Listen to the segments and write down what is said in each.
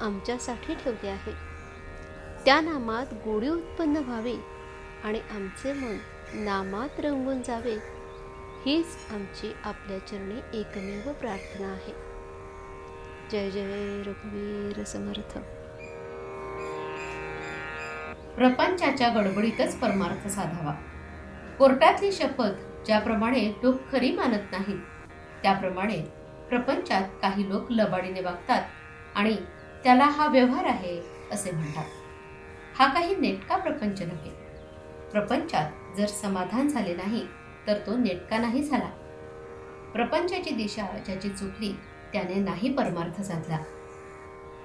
आमच्यासाठी ठेवले आहे. त्या नामात गोडी उत्पन्न व्हावी आणि आमचे मन नामात रंगून जावे हीच आमची आपल्या चरणी एकमेव प्रार्थना आहे. जय जय रघुवीर समर्थ. प्रपंचाच्या गडबडीतच परमार्थ साधावा. कोर्टातली शपथ ज्याप्रमाणे लोक खरी मानत नाहीत त्याप्रमाणे प्रपंचात काही लोक लबाडीने वागतात आणि त्याला हा व्यवहार आहे असे म्हणतात. हा काही नेटका प्रपंच नव्हे. प्रपंचात जर समाधान झाले नाही तर तो नेटका नाही झाला. प्रपंचाची दिशा ज्याची चुकली त्याने नाही परमार्थ साधला.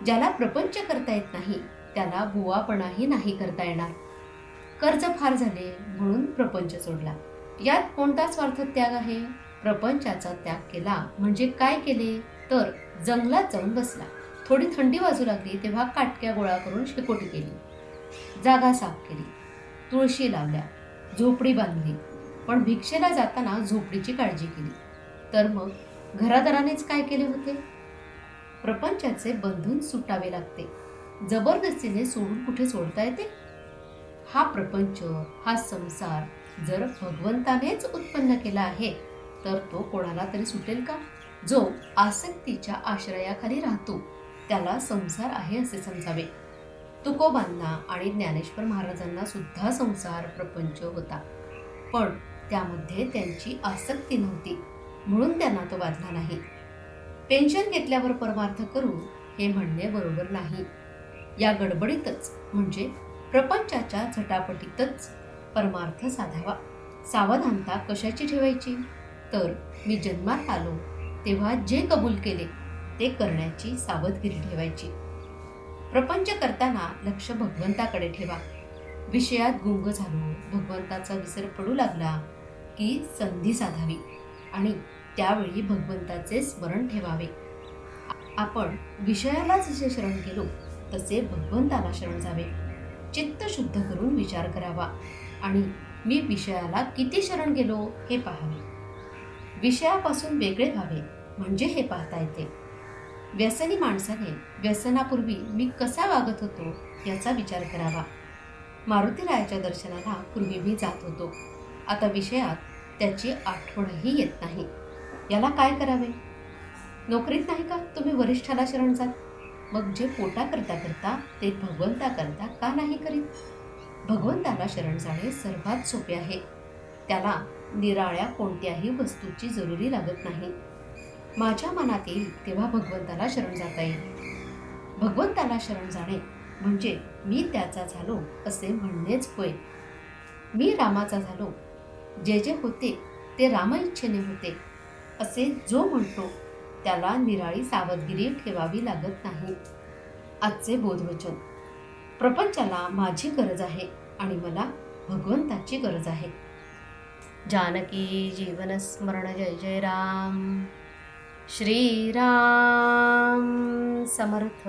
ज्याला प्रपंच करता येत नाही त्याला बुवापणाही नाही करता येणार. कर्ज फार झाले म्हणून प्रपंच सोडला. यात कोणता स्वार्थ त्याग आहे? प्रपंचाचा त्याग केला म्हणजे काय केले? तर जंगलात जाऊन बसला. थोडी थंडी वाजू लागली तेव्हा काटक्या गोळा करून शेकोटी केली. जागा साफ केली. तुळशी लावल्या. झोपडी बांधली. पण भिक्षेला जाताना झोपडीची काळजी केली. तर मग घरादारानेच काय केले होते? प्रपंचाचे बंधन सुटावे लागते. जबरदस्तीने सोडून कुठे सोडता येते? हा प्रपंच हा संसार जर भगवंतानेच उत्पन्न केला आहे तर तो कोणाला तरी सुटेल का? जो आसक्तीच्या आश्रयाखाली राहतो. त्याला संसार आहे असे समजावे. तुकोबांना आणि ज्ञानेश्वर महाराजांना सुद्धा संसार प्रपंच होता. पण त्यामध्ये त्यांची आसक्ती नव्हती. म्हणून त्यांना तो बाधला नाही. पेन्शन घेतल्यावर परमार्थ करू हे म्हणणे बरोबर नाही. या गडबडीतच म्हणजे प्रपंचाच्या झटापटीतच परमार्थ साधावा. सावधानता कशाची ठेवायची? तर मी जन्मात आलो तेव्हा जे कबूल केले ते करण्याची सावधगिरी ठेवायची. प्रपंच करताना लक्ष भगवंताकडे ठेवा. विषयात गुंग झालो भगवंताचा विसर पडू लागला की संधी साधावी आणि त्यावेळी भगवंताचे स्मरण ठेवावे. आपण विषयाला जसे शरण गेलो तसे भगवंताला शरण जावे. चित्त शुद्ध करून विचार करावा आणि मी विषयाला किती शरण गेलो हे पाहावे. विषयापासून वेगळे व्हावे म्हणजे हे पाहता येते. व्यसनी माणसाने व्यसनापूर्वी मी कसा वागत होतो याचा विचार करावा. मारुतीरायाच्या दर्शनाला पूर्वी मी जात होतो. आता विषयात त्याची आठवणही येत नाही. याला काय करावे? नोकरीत नाही का तुम्ही वरिष्ठाला शरण जात? मग जे पोटा करता करता ते भगवंता करता का नाही करीत? भगवंताला शरण जाणे सर्वात सोपे आहे. त्याला निराळ्या कोणत्याही वस्तूची जरुरी लागत नाही. माझ्या मनात येईल तेव्हा भगवंताला शरण जाता येईल. भगवंताला शरण जाणे म्हणजे मी त्याचा झालो असे म्हणणेच होय. मी रामाचा झालो. जे जे होते ते राम इच्छेने होते. असे जो म्हणतो त्याला निराळी सावधगिरी ठेवावी लागत नाही. आजचे बोधवचन. प्रपंचाला माझी गरज आहे आणि मला भगवंताची गरज आहे. जानकी जीवनस्मरण जय जय राम. श्रीराम समर्थ।